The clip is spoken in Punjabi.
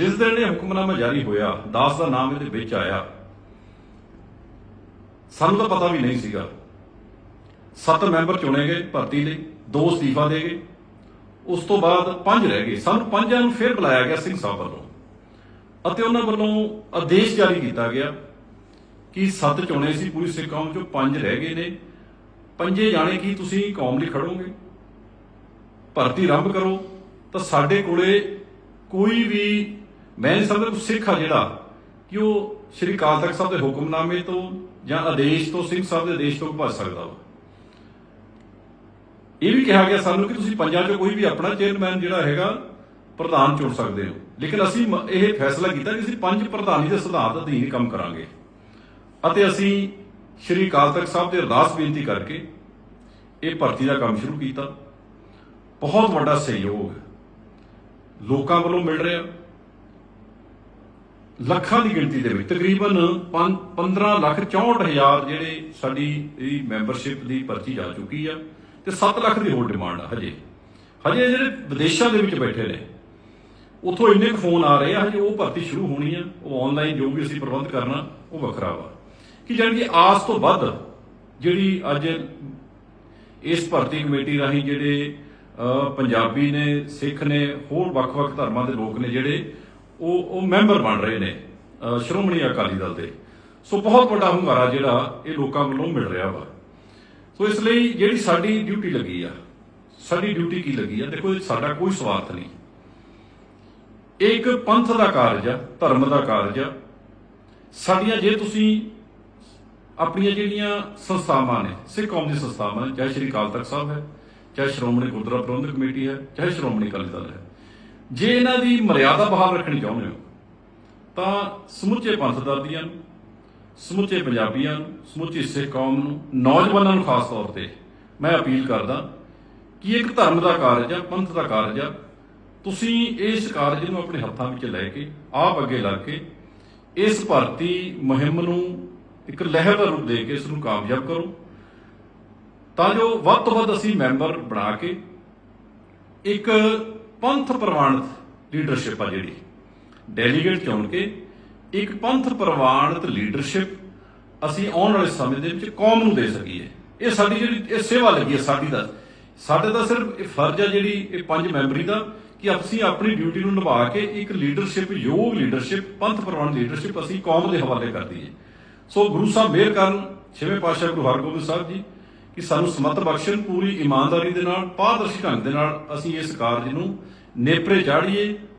ਜਿਸ ਦਿਨ ਇਹ ਹੁਕਮਨਾਮਾ ਜਾਰੀ ਹੋਇਆ, ਦਾਸ ਦਾ ਨਾਮ ਇਹਦੇ ਵਿੱਚ ਆਇਆ। ਸਾਨੂੰ ਤਾਂ ਪਤਾ ਵੀ ਨਹੀਂ ਸੀਗਾ। ਸੱਤ ਮੈਂਬਰ ਚੁਣੇ ਗਏ ਭਰਤੀ ਲਈ, ਦੋ ਅਸਤੀਫਾ ਦੇ ਗਏ। ਉਸ ਤੋਂ ਬਾਅਦ ਪੰਜ ਰਹਿ ਗਏ। ਸਾਨੂੰ ਪੰਜਾਂ ਨੂੰ ਫਿਰ ਬੁਲਾਇਆ ਗਿਆ ਸਿੰਘ ਸਾਹਿਬ ਵੱਲੋਂ। ਅਤੇ ਉਹਨਾਂ ਵੱਲੋਂ ਆਦੇਸ਼ ਜਾਰੀ ਕੀਤਾ ਗਿਆ ਕਿ ਸੱਤ ਚੁਣੇ ਸੀ, ਪੂਰੀ ਸਿੱਖ ਕੌਮ ਚੋਂ ਪੰਜ ਰਹਿ ਗਏ ਨੇ। ਪੰਜੇ ਜਾਣੇ ਕੀ ਤੁਸੀਂ ਕੌਮ ਲਈ ਖੜੋਗੇ? ਭਰਤੀ ਆਰੰਭ ਕਰੋ। ਤਾਂ ਸਾਡੇ ਕੋਲੇ ਕੋਈ ਵੀ ਮੈਂ ਸਮਝਦਾ ਕੋਈ ਸਿੱਖ ਆ ਜਿਹੜਾ ਕਿ ਉਹ ਸ਼੍ਰੀ ਅਕਾਲ ਤਖਤ ਸਾਹਿਬ ਦੇ ਹੁਕਮਨਾਮੇ ਤੋਂ ਜਾਂ ਆਦੇਸ਼ ਤੋਂ, ਸਿੰਘ ਸਾਹਿਬ ਦੇ ਆਦੇਸ਼ ਤੋਂ ਭੱਜ ਸਕਦਾ ਵਾ। ਇਹ ਵੀ ਕਿਹਾ ਗਿਆ ਸਾਨੂੰ ਕਿ ਤੁਸੀਂ ਪੰਜਾਂ ਚੋਂ ਕੋਈ ਵੀ ਆਪਣਾ ਚੇਅਰਮੈਨ ਜਿਹੜਾ ਹੈਗਾ, ਪ੍ਰਧਾਨ ਚੁਣ ਸਕਦੇ ਹੋ। ਲੇਕਿਨ ਅਸੀਂ ਇਹ ਫੈਸਲਾ ਕੀਤਾ ਕਿ ਅਸੀਂ ਪੰਜ ਪ੍ਰਧਾਨੀ ਦੇ ਸਿਧਾਂਤ ਅਧੀਨ ਕੰਮ ਕਰਾਂਗੇ। ਅਤੇ ਅਸੀਂ ਸ਼੍ਰੀ ਅਕਾਲ ਤਖਤ ਸਾਹਿਬ ਦੇ ਅਰਦਾਸ ਬੇਨਤੀ ਕਰਕੇ ਇਹ ਭਰਤੀ ਦਾ ਕੰਮ ਸ਼ੁਰੂ ਕੀਤਾ। ਬਹੁਤ ਵੱਡਾ ਸਹਿਯੋਗ ਲੋਕਾਂ ਵੱਲੋਂ ਮਿਲ ਰਿਹਾ। ਲੱਖਾਂ ਦੀ ਗਿਣਤੀ ਦੇ ਵਿੱਚ, ਤਕਰੀਬਨ 15 ਲੱਖ 64 ਹਜ਼ਾਰ ਜਿਹੜੇ ਸਾਡੀ ਇਹ ਮੈਂਬਰਸ਼ਿਪ ਦੀ ਪਰਚੀ ਜਾ ਚੁੱਕੀ ਆ ਤੇ 7 ਲੱਖ ਦੀ ਹੋਰ ਡਿਮਾਂਡ ਆ ਹਜੇ। ਹਜੇ ਜਿਹੜੇ ਵਿਦੇਸ਼ਾਂ ਦੇ ਵਿੱਚ ਬੈਠੇ ਨੇ, ਉਥੋਂ ਇੰਨੇ ਕੁ ਫੋਨ ਆ ਰਹੇ ਆ, ਹਜੇ ਉਹ ਭਰਤੀ ਸ਼ੁਰੂ ਹੋਣੀ ਆ, ਉਹ ਆਨਲਾਈਨ ਜੋ ਵੀ ਅਸੀਂ ਪ੍ਰਬੰਧ ਕਰਨਾ, ਉਹ ਵੱਖਰਾ ਵਾ। ਕਿ ਜਾਣੀ ਕਿ ਆਸ ਤੋਂ ਵੱਧ ਜਿਹੜੀ ਅੱਜ ਇਸ ਭਰਤੀ ਕਮੇਟੀ ਰਾਹੀਂ ਜਿਹੜੇ ਪੰਜਾਬੀ ਨੇ, ਸਿੱਖ ਨੇ, ਹੋਰ ਵੱਖ-ਵੱਖ ਧਰਮਾਂ ਦੇ ਲੋਕ ਨੇ ਜਿਹੜੇ ਉਹ ਉਹ ਮੈਂਬਰ ਬਣ ਰਹੇ ਨੇ ਸ਼੍ਰੋਮਣੀ ਅਕਾਲੀ ਦਲ ਦੇ। ਸੋ ਬਹੁਤ ਵੱਡਾ ਹੁੰਗਾਰਾ ਜਿਹੜਾ ਇਹ ਲੋਕਾਂ ਵੱਲੋਂ ਮਿਲ ਰਿਹਾ ਵਾ। ਸੋ ਇਸ ਲਈ ਜਿਹੜੀ ਸਾਡੀ ਡਿਊਟੀ ਲੱਗੀ ਆ, ਸਾਡੀ ਡਿਊਟੀ ਕੀ ਲੱਗੀ ਆ, ਦੇਖੋ ਸਾਡਾ ਕੋਈ ਸਵਾਰਥ ਨਹੀਂ। ਇਹ ਇੱਕ ਪੰਥ ਦਾ ਕਾਰਜ ਆ, ਧਰਮ ਦਾ ਕਾਰਜ ਆ। ਸਾਡੀਆਂ ਜੇ ਤੁਸੀਂ ਆਪਣੀਆਂ ਜਿਹੜੀਆਂ ਸੰਸਥਾਵਾਂ ਨੇ, ਸਿੱਖ ਕੌਮ ਦੀ ਸੰਸਥਾਵਾਂ ਨੇ, ਚਾਹੇ ਸ਼੍ਰੀ ਅਕਾਲ ਤਖਤ ਸਾਹਿਬ ਹੈ, ਚਾਹੇ ਸ਼੍ਰੋਮਣੀ ਗੁਰਦੁਆਰਾ ਪ੍ਰਬੰਧਕ ਕਮੇਟੀ ਹੈ, ਚਾਹੇ ਸ਼੍ਰੋਮਣੀ ਅਕਾਲੀ ਦਲ ਹੈ ਜੇ ਇਹਨਾਂ ਦੀ ਮਰਿਆਦਾ ਬਹਾਲ ਰੱਖਣੀ ਚਾਹੁੰਦੇ ਹੋ, ਤਾਂ ਸਮੁੱਚੇ ਪੰਥ ਦਰਦੀਆਂ ਨੂੰ, ਸਮੁੱਚੇ ਪੰਜਾਬੀਆਂ ਨੂੰ, ਸਮੁੱਚੀ ਸਿੱਖ ਕੌਮ ਨੂੰ, ਨੌਜਵਾਨਾਂ ਨੂੰ ਖਾਸ ਤੌਰ ਤੇ ਮੈਂ ਅਪੀਲ ਕਰਦਾ ਕਿ ਇੱਕ ਧਰਮ ਦਾ ਕਾਰਜ ਆ, ਪੰਥ ਦਾ ਕਾਰਜ ਆ, ਤੁਸੀਂ ਇਸ ਕਾਰਜ ਨੂੰ ਆਪਣੇ ਹੱਥਾਂ ਵਿੱਚ ਲੈ ਕੇ, ਆਪ ਅੱਗੇ ਲੱਗ ਕੇ ਇਸ ਭਰਤੀ ਮੁਹਿੰਮ ਨੂੰ ਇੱਕ ਲਹਿਰ ਦਾ ਰੂਪ ਦੇ ਕੇ ਇਸ ਨੂੰ ਕਾਮਯਾਬ ਕਰੋ। ਤਾਂ ਜੋ ਵੱਧ ਤੋਂ ਵੱਧ ਅਸੀਂ ਮੈਂਬਰ ਬਣਾ ਕੇ ਇੱਕ ਪੰਥ ਪ੍ਰਵਾਨਿਤ ਲੀਡਰਸ਼ਿਪ ਆ ਜਿਹੜੀ। ਡੈਲੀਗੇਟ ਚੁਣ ਕੇ ਇੱਕ ਪੰਥ ਪ੍ਰਵਾਨਿਤ ਲੀਡਰਸ਼ਿਪ ਅਸੀਂ ਆਉਣ ਵਾਲੇ ਸਮੇਂ ਦੇ ਵਿੱਚ ਕੌਮ ਨੂੰ ਦੇ ਸਕੀਏ। ਇਹ ਸਾਡੀ ਜਿਹੜੀ, ਇਹ ਸੇਵਾ ਲੱਗੀ ਹੈ ਸਾਡੀ ਦਾ। ਸਾਡੇ ਦਾ ਸਿਰਫ ਇਹ ਫਰਜ਼ ਹੈ ਜਿਹੜੀ ਇਹ ਪੰਜ ਮੈਂਬਰੀ ਦਾ ਕਿ ਅਸੀਂ ਆਪਣੀ ਡਿਊਟੀ ਨੂੰ ਨਿਭਾ ਕੇ ਇੱਕ ਲੀਡਰਸ਼ਿਪ ਯੋਗ ਲੀਡਰਸ਼ਿਪ ਪੰਥ ਪ੍ਰਵਾਨਿਤ ਲੀਡਰਸ਼ਿਪ ਅਸੀਂ ਕੌਮ ਦੇ ਹਵਾਲੇ ਕਰ ਦਈਏ। ਸੋ ਗੁਰੂ ਸਾਹਿਬ ਮਿਹਰ ਕਰਨ। ਛੇਵੇਂ ਪਾਤਸ਼ਾਹ ਗੁਰੂ ਹਰਗੋਬਿੰਦ ਸਾਹਿਬ ਜੀ ਕਿ ਸਾਨੂੰ ਸਮਤ ਬਖਸ਼ਣ, ਪੂਰੀ ਇਮਾਨਦਾਰੀ ਦੇ ਨਾਲ, ਪਾਰਦਰਸ਼ੀ ਢੰਗ ਦੇ ਨਾਲ ਅਸੀਂ ਇਸ ਕਾਰਜ ਨੂੰ ਨੇਪਰੇ ਚਾੜੀਏ।